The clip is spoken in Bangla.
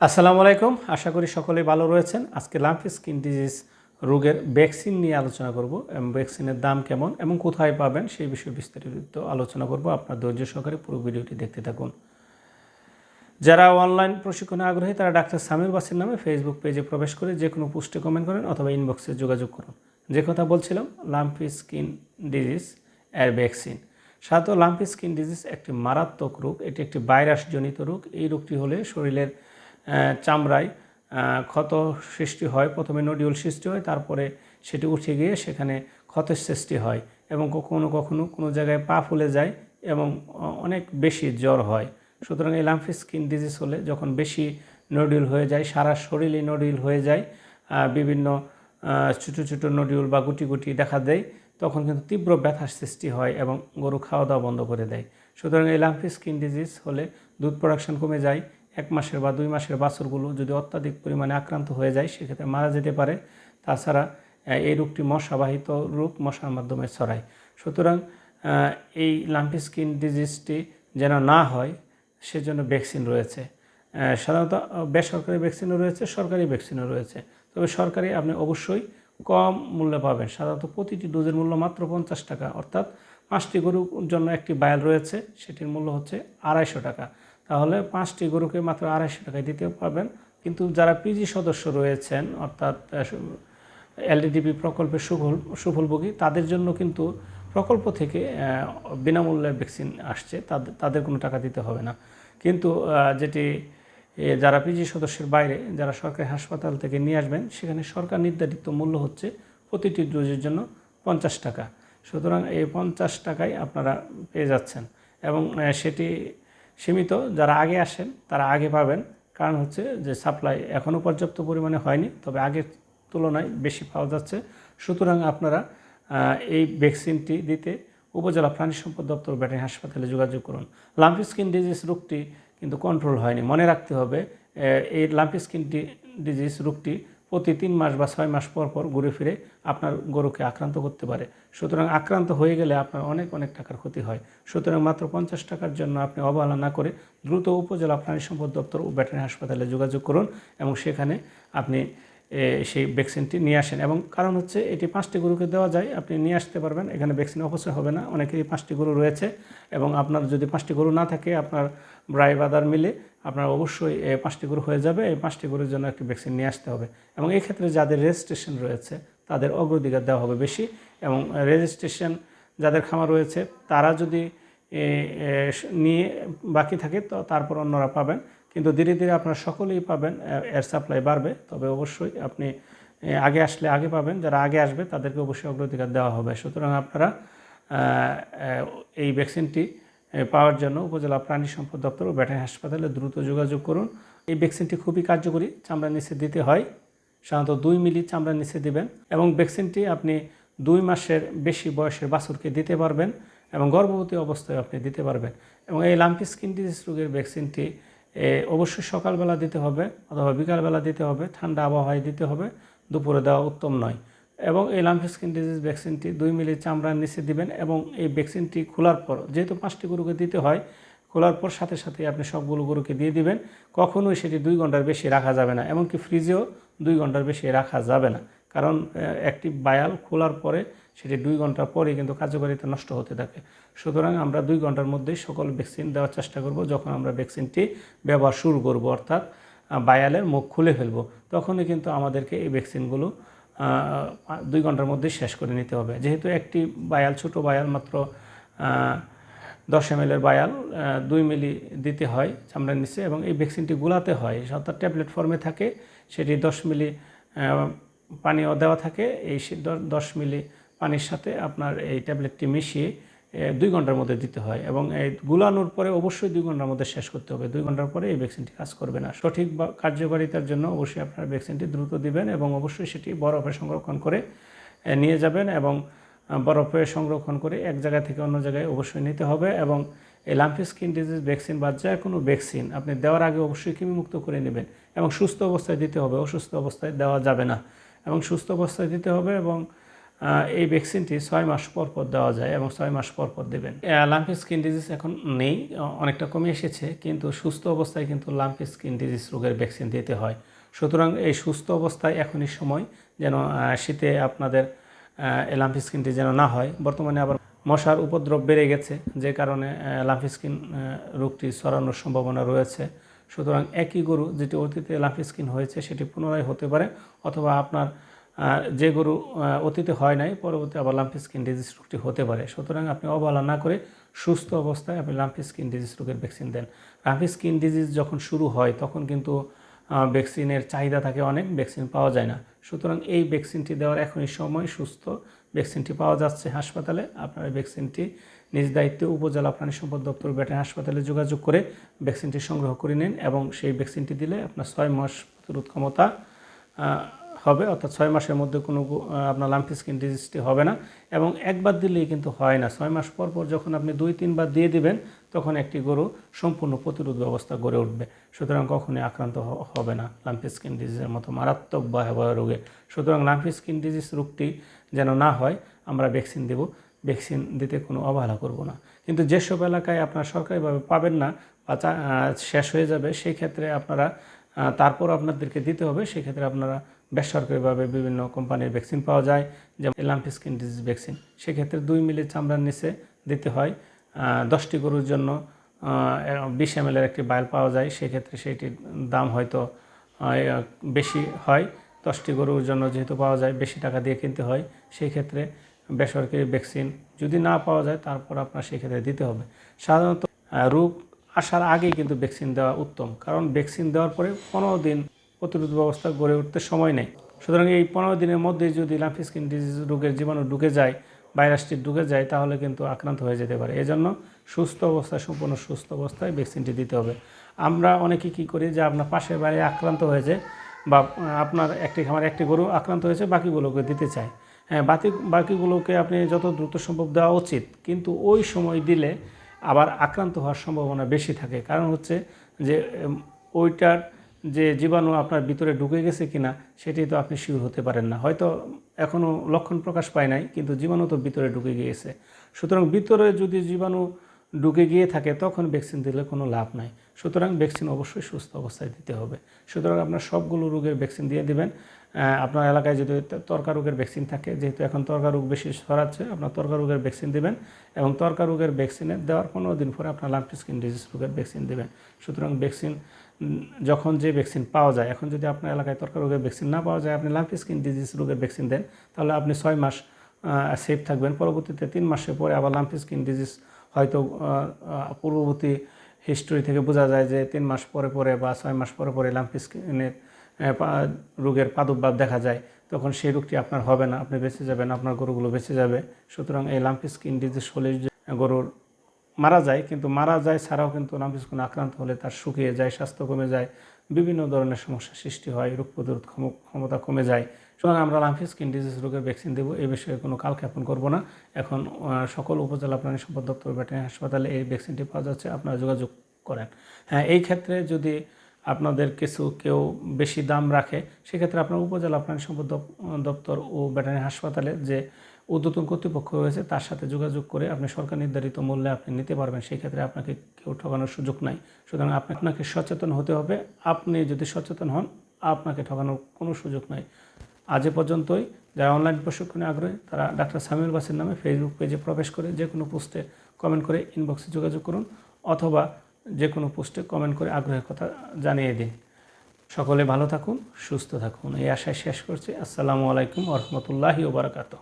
আসসালামু আলাইকুম। আশা করি সকলেই ভালো রয়েছেন। আজকে লাম্পি স্কিন ডিজিজ রোগের ভ্যাকসিন নিয়ে আলোচনা করব এবং ভ্যাকসিনের দাম কেমন এবং কোথায় পাবেন সেই বিষয়ে বিস্তারিত আলোচনা করব। আপনার ধৈর্য সহকারে পুরো ভিডিওটি দেখতে থাকুন। যারা অনলাইন প্রশিক্ষণে আগ্রহী, তারা ডাক্তার সামির বাসির নামে ফেসবুক পেজে প্রবেশ করে যে কোনো পোস্টে কমেন্ট করেন অথবা ইনবক্সে যোগাযোগ করুন। যে কথা বলছিলাম লাম্পি স্কিন ডিজিজ এর ভ্যাকসিন সাধারণত লাম্পি স্কিন ডিজিজ একটি মারাত্মক রোগ, এটি একটি ভাইরাসজনিত রোগ। এই রোগটি হলে শরীরের চামড়ায় ক্ষত সৃষ্টি হয়, প্রথমে নডিউল সৃষ্টি হয়, তারপরে সেটি উঠে গিয়ে সেখানে ক্ষতের সৃষ্টি হয় এবং কখনো কখনো কোনো জায়গায় পা ফুলে যায় এবং অনেক বেশি জ্বর হয়। সুতরাং এই লাম্পি স্কিন ডিজিজ হলে যখন বেশি নডিউল হয়ে যায়, সারা শরীরে নডিউল হয়ে যায় বিভিন্ন ছোটো ছোটো নডিউল বা গুটি গুটি দেখা দেয়, তখন কিন্তু তীব্র ব্যথার সৃষ্টি হয় এবং গরু খাওয়া দাওয়া বন্ধ করে দেয়। সুতরাং এই লাম্পি স্কিন ডিজিজ হলে দুধ প্রোডাকশন কমে যায় এক মাসের বা দুই মাসের বাছুরগুলো যদি অত্যাধিক পরিমাণে আক্রান্ত হয়ে যায়, সেক্ষেত্রে মারা যেতে পারে। তাছাড়া এই রোগটি মশাবাহিত রোগ মশার মাধ্যমে ছড়ায়। সুতরাং এই লাম্পি স্কিন ডিজিজটি যেন না হয়, সেজন্য ভ্যাকসিন রয়েছে। সাধারণত বেসরকারি ভ্যাকসিনও রয়েছে, সরকারি ভ্যাকসিনও রয়েছে। তবে সরকারি আপনি অবশ্যই কম মূল্যে পাবেন। সাধারণত প্রতিটি ডোজের মূল্য মাত্র পঞ্চাশ টাকা, অর্থাৎ পাঁচটি গরুর জন্য একটি বায়াল রয়েছে, সেটির মূল্য হচ্ছে আড়াইশো টাকা। তাহলে পাঁচটি গরুকে মাত্র আড়াইশো টাকায় দিতে পারবেন। কিন্তু যারা পিজি সদস্য রয়েছেন, অর্থাৎ এলডিডিপি প্রকল্পের সুফল, সুফলভোগী, তাদের জন্য কিন্তু প্রকল্প থেকে বিনামূল্যে ভ্যাকসিন আসছে। তাদের তাদের কোনো টাকা দিতে হবে না। কিন্তু যেটি যারা পিজি সদস্যের বাইরে, যারা সরকারি হাসপাতাল থেকে নিয়ে আসবেন, সেখানে সরকার নির্ধারিত মূল্য হচ্ছে প্রতিটি ডোজের জন্য পঞ্চাশ টাকা। সুতরাং এই পঞ্চাশ টাকায় আপনারা পেয়ে যাচ্ছেন। এবং সেটি সীমিত, যারা আগে আসেন তারা আগে পাবেন। কারণ হচ্ছে যে সাপ্লাই এখনও পর্যাপ্ত পরিমাণে হয়নি, তবে আগের তুলনায় বেশি পাওয়া যাচ্ছে। সুতরাং আপনারা এই ভ্যাকসিনটি দিতে উপজেলা প্রাণী সম্পদ দপ্তর ব্যাটারি হাসপাতালে যোগাযোগ করুন। লাম্পি স্কিন ডিজিজ রোগটি কিন্তু কন্ট্রোল হয়নি। মনে রাখতে হবে এই লাম্পি স্কিন ডিজিজ রোগটি প্রতি তিন মাস বা ছয় মাস পর পর ঘুরে ফিরে আপনার গরুকে আক্রান্ত করতে পারে। সুতরাং আক্রান্ত হয়ে গেলে আপনার অনেক অনেক টাকার ক্ষতি হয়। সুতরাং মাত্র পঞ্চাশ টাকার জন্য আপনি অবহেলা না করে দ্রুত উপজেলা প্রাণী সম্পদ দপ্তর ও ব্যাটারি হাসপাতালে যোগাযোগ করুন এবং সেখানে আপনি সেই ভ্যাকসিনটি নিয়ে আসেন। এবং কারণ হচ্ছে এটি পাঁচটি গরুকে দেওয়া যায়, আপনি নিয়ে আসতে পারবেন। এখানে ভ্যাকসিন অবশ্যই হবে না। অনেকেরই পাঁচটি গরু রয়েছে এবং আপনার যদি পাঁচটি গরু না থাকে, আপনার ব্রাই বাদার মিলে আপনার অবশ্যই এ, পাঁচটি গরু হয়ে যাবে। এই পাঁচটি গরুর জন্য একটি ভ্যাকসিন নিয়ে আসতে হবে। এবং এই ক্ষেত্রে যাদের রেজিস্ট্রেশন রয়েছে তাদের অগ্রাধিকার দেওয়া হবে বেশি। এবং রেজিস্ট্রেশন যাদের খামার রয়েছে তারা যদি নিয়ে বাকি থাকে তো তারপর অন্যরা পাবেন। কিন্তু ধীরে ধীরে আপনারা সকলেই পাবেন এর সাপ্লাই বাড়বে। তবে অবশ্যই আপনি আগে আসলে আগে পাবেন। যারা আগে আসবে তাদেরকে অবশ্যই অগ্রাধিকার দেওয়া হবে। সুতরাং আপনারা এই ভ্যাকসিনটি পাওয়ার জন্য উপজেলা প্রাণী সম্পদ দপ্তর ও ব্যাটারি হাসপাতালে দ্রুত যোগাযোগ করুন। এই ভ্যাকসিনটি খুবই কার্যকরী চামড়ার নিচে দিতে হয়। সাধারণত দুই মিলি চামড়ার নিচে দিবেন এবং ভ্যাকসিনটি আপনি দুই মাসের বেশি বয়সের বাছুরকে দিতে পারবেন এবং গর্ভবতী অবস্থায় আপনি দিতে পারবেন। এবং এই লাম্পি স্কিন ডিজিজ রোগের ভ্যাকসিনটি অবশ্যই সকালবেলা দিতে হবে অথবা বিকালবেলা দিতে হবে। ঠান্ডা আবহাওয়ায় দিতে হবে। দুপুরে দেওয়া উত্তম নয়। এবং এই লাম্পি স্কিন ডিজিজ ভ্যাকসিনটি দুই মিলি চামড়ার নিচে দিবেন এবং এই ভ্যাকসিনটি খোলার পর, যেহেতু পাঁচটি গরুকে দিতে হয়, খোলার পর সাথে সাথে আপনি সবগুলো গরুকে দিয়ে দিবেন। কখনোই সেটি দুই ঘণ্টার বেশি রাখা যাবে না, এমনকি ফ্রিজেও দুই ঘণ্টার বেশি রাখা যাবে না। কারণ একটি বায়াল খোলার পরে সেটি দুই ঘণ্টা পরে কিন্তু কার্যকারিতা নষ্ট হতে থাকে। সুতরাং আমরা দুই ঘণ্টার মধ্যেই সকল ভ্যাকসিন দেওয়ার চেষ্টা করব যখন আমরা ভ্যাকসিনটি ব্যবহার শুরু করব, অর্থাৎ বায়ালের মুখ খুলে ফেলব। তখনই কিন্তু আমাদেরকে এই ভ্যাকসিনগুলো দুই ঘণ্টার মধ্যে শেষ করে নিতে হবে। যেহেতু একটি বায়াল ছোট বায়াল মাত্র দশ এম এর বায়াল দুই মিলি দিতে হয় চামড়ার নিচে এবং এই ভ্যাকসিনটি গুলাতে হয়। অর্থাৎ ট্যাবলেট ফর্মে থাকে, সেটি দশ মিলি পানিও দেওয়া থাকে। এই দশ মিলি পানির সাথে আপনার এই ট্যাবলেটটি মিশিয়ে দুই ঘণ্টার মধ্যে দিতে হয় এবং এই গুলানোর পরে অবশ্যই দুই ঘণ্টার মধ্যে শেষ করতে হবে। দুই ঘণ্টার পরে এই ভ্যাকসিনটি কাজ করবে না। সঠিক কার্যকারিতার জন্য অবশ্যই আপনার ভ্যাকসিনটি দ্রুত দিবেন এবং অবশ্যই সেটি বরফে সংরক্ষণ করে নিয়ে যাবেন এবং বরফে সংরক্ষণ করে এক জায়গা থেকে অন্য জায়গায় অবশ্যই নিতে হবে এবং এই লাম্পি স্কিন ডিজিজ ভ্যাকসিন বা যে কোনো ভ্যাকসিন আপনি দেওয়ার আগে অবশ্যই কৃমিমুক্ত করে নেবেন এবং সুস্থ অবস্থায় দিতে হবে। অসুস্থ অবস্থায় দেওয়া যাবে না। এবং সুস্থ অবস্থায় দিতে হবে এবং এই ভ্যাকসিনটি ছয় মাস পর পর দেওয়া যায় এবং ছয় মাস পর পর দেবেন। লাম্পি স্কিন ডিজিজ এখন নেই অনেকটা কমে এসেছে, কিন্তু সুস্থ অবস্থায় কিন্তু লাম্পি স্কিন ডিজিজ রোগের ভ্যাকসিন দিতে হয়। সুতরাং এই সুস্থ অবস্থায় এখনই সময় যেন শীতে আপনাদের লাম্পি স্কিনটি যেন না হয়। বর্তমানে আবার মশার উপদ্রব বেড়ে গেছে, যে কারণে লাম্পি স্কিন রোগটি ছড়ানোর সম্ভাবনা রয়েছে। সুতরাং একই গরু যেটি অতীতে লাম্পি স্কিন হয়েছে সেটি পুনরায় হতে পারে, অথবা আপনার যে গরু অতীতে হয় নাই, পরবর্তী আবার লাম্পি স্কিন ডিজিজ রোগটি হতে পারে। সুতরাং আপনি অবহেলা না করে সুস্থ অবস্থায় আপনি লাম্পি স্কিন ডিজিজ রোগের ভ্যাকসিন দেন। লাম্পি স্কিন ডিজিজ যখন শুরু হয়, তখন কিন্তু ভ্যাকসিনের চাহিদা থাকে অনেক ভ্যাকসিন পাওয়া যায় না। সুতরাং এই ভ্যাকসিনটি দেওয়ার এখনই সময় সুস্থ। ভ্যাকসিনটি পাওয়া যাচ্ছে হাসপাতালে, আপনার ভ্যাকসিনটি নিজ দায়িত্বে উপজেলা প্রাণী সম্পদ দপ্তর ব্যাটারি হাসপাতালে যোগাযোগ করে ভ্যাকসিনটি সংগ্রহ করে নিন এবং সেই ভ্যাকসিনটি দিলে আপনার ছয় মাস প্রতিরোধ ক্ষমতা হবে, অর্থাৎ ছয় মাসের মধ্যে কোনো আপনার লাম্পি স্কিন ডিজিজটি হবে না। এবং একবার দিলেই কিন্তু হয় না। ছয় মাস পর পর যখন আপনি দুই, তিনবার দিয়ে দিবেন, তখন একটি গরু সম্পূর্ণ প্রতিরোধ ব্যবস্থা গড়ে উঠবে। সুতরাং কখনোই আক্রান্ত হবে না লাম্পি স্কিন ডিজিজের মতো মারাত্মক ভয়াবহ রোগে। সুতরাং লাম্পি স্কিন ডিজিজ রোগটি যেন না হয়, আমরা ভ্যাকসিন দেব। ভ্যাকসিন দিতে কোনো অবহেলা করব না। কিন্তু যেসব এলাকায় আপনার সরকারিভাবে পাবেন না বা শেষ হয়ে যাবে, সেই ক্ষেত্রে আপনারা তারপর আপনাদেরকে দিতে হবে, সেক্ষেত্রে আপনারা বেসরকারিভাবে বিভিন্ন কোম্পানির ভ্যাকসিন পাওয়া যায়, যেমন লাম্পি স্কিন ডিজিজ ভ্যাকসিন সেক্ষেত্রে দুই মিলি চামড়ার নিচে দিতে হয়। দশটি গরুর জন্য বিশ এম একটি বায়াল পাওয়া যায়। সেক্ষেত্রে সেইটির দাম হয়তো বেশি হয়। দশটি গরুর জন্য যেহেতু পাওয়া যায়, বেশি টাকা দিয়ে কিনতে হয় সেই ক্ষেত্রে বেসরকারি ভ্যাকসিন যদি না পাওয়া যায়, তারপর আপনার সেই ক্ষেত্রে দিতে হবে। সাধারণত রোগ আসার আগেই কিন্তু ভ্যাকসিন দেওয়া উত্তম। কারণ ভ্যাকসিন দেওয়ার পরে পনেরো দিন প্রতিরোধ ব্যবস্থা গড়ে উঠতে সময় নেই। সুতরাং এই পনেরো দিনের মধ্যে যদি লাম্পি স্কিন ডিজিজ রোগের জীবাণু ঢুকে যায়, ভাইরাসটি ঢুকে যায়, তাহলে কিন্তু আক্রান্ত হয়ে যেতে পারে। এজন্য সুস্থ অবস্থায়, সম্পূর্ণ সুস্থ অবস্থায় ভ্যাকসিনটি দিতে হবে। আমরা অনেকে কী করি যে আপনার পাশের বাড়ি আক্রান্ত হয়েছে বা আপনার একটি খামার একটি গরু আক্রান্ত হয়েছে, বাকিগুলোকে দিতে চায়। হ্যাঁ বাকি বাকিগুলোকে আপনি যত দ্রুত সম্ভব দেওয়া উচিত। কিন্তু ওই সময় দিলে আবার আক্রান্ত হওয়ার সম্ভাবনা বেশি থাকে। কারণ হচ্ছে যে ওইটার যে জীবাণু আপনার ভিতরে ঢুকে গেছে কিনা, সেটি তো আপনি শিওর হতে পারেন না। হয়তো এখনও লক্ষণ প্রকাশ পায় নাই, কিন্তু জীবাণু তো ভিতরে ঢুকে গিয়েছে। সুতরাং ভিতরে যদি জীবাণু ঢুকে গিয়ে থাকে, তখন ভ্যাকসিন দিলে কোনো লাভ নাই। সুতরাং ভ্যাকসিন অবশ্যই সুস্থ অবস্থায় দিতে হবে। সুতরাং আপনার সবগুলো রোগের ভ্যাকসিন দিয়ে দিবেন। আপনার এলাকায় যদি তর্কা রোগের ভ্যাকসিন থাকে, যেহেতু এখন তর্কা রোগ বেশি ছড়াচ্ছে, আপনার তর্কা রোগের ভ্যাকসিন দেবেন এবং তর্কা রোগের ভ্যাকসিনের দেওয়ার পনেরো দিন পরে আপনার লাম্পি স্কিন ডিজিজ রোগের ভ্যাকসিন দেবেন। সুতরাং ভ্যাকসিন যখন যে ভ্যাকসিন পাওয়া যায়, এখন যদি আপনার এলাকায় তর্কা রোগের ভ্যাকসিন না পাওয়া যায়, আপনি লাম্পি স্কিন ডিজিজ রোগের ভ্যাকসিন দেন, তাহলে আপনি ছয় মাস সেফ থাকবেন। পরবর্তীতে তিন মাসের পরে আবার লাম্পি স্কিন ডিজিজ হয়তো পূর্ববর্তী হিস্টোরি থেকে বোঝা যায় যে তিন মাস পরে পরে বা ছয় মাস পরে পরে লাম্পি স্কিনের রোগের প্রাদুর্ভাব দেখা যায়, তখন সেই রোগটি আপনার হবে না, আপনি বেঁচে যাবেন, আপনার গরুগুলো বেঁচে যাবে। সুতরাং এই লাম্পি স্কিন ডিজিজ হলে গরুর মারা যায়, কিন্তু মারা যায় ছাড়াও কিন্তু লাম্পি স্কিন আক্রান্ত হলে তার শুকিয়ে যায়, স্বাস্থ্য কমে যায়, বিভিন্ন ধরনের সমস্যা সৃষ্টি হয়, রোগ প্রতিরোধ ক্ষম- ক্ষমতা কমে যায়। সুতরাং আমরা লাম্পি স্কিন ডিজিজ রোগের ভ্যাকসিন দেবো এই বিষয়ে কোনো কালক্ষেপণ করব না। এখন সকল উপজেলা প্রাণী সম্পদ দপ্তর ব্যাটারি হাসপাতালে এই ভ্যাকসিনটি পাওয়া যাচ্ছে, আপনারা যোগাযোগ করেন। হ্যাঁ এই ক্ষেত্রে যদি আপনাদের কিছু কেউ বেশি দাম রাখে, সেক্ষেত্রে আপনার উপজেলা প্রাণী সম্পদ দপ্তর ও ব্যাটারি হাসপাতালে যে উদ্যতন কর্তৃপক্ষ রয়েছে, তার সাথে যোগাযোগ করে আপনি সরকার নির্ধারিত মূল্যে আপনি নিতে পারবেন সেই ক্ষেত্রে আপনাকে কেউ ঠকানোর সুযোগ নাই। সুতরাং আপনি আপনাকে সচেতন হতে হবে। আপনি যদি সচেতন হন, আপনাকে ঠকানোর কোনো সুযোগ নাই। আজ পর্যন্তই। যারা অনলাইন প্রশিক্ষণে আগ্রহী, তারা ডাক্তার সামিউল বাসের নামে ফেসবুক পেজে প্রবেশ করে যে কোনো পোস্টে কমেন্ট করে ইনবক্সে যোগাযোগ করুন অথবা যে কোনো পোস্টে কমেন্ট করে আগ্রহের কথা জানিয়ে দিন। সকলে ভালো থাকুন, সুস্থ থাকুন। এই আশায় শেষ করছি। আসসালামু আলাইকুম রহমতুল্লাহি ওবরাকাতু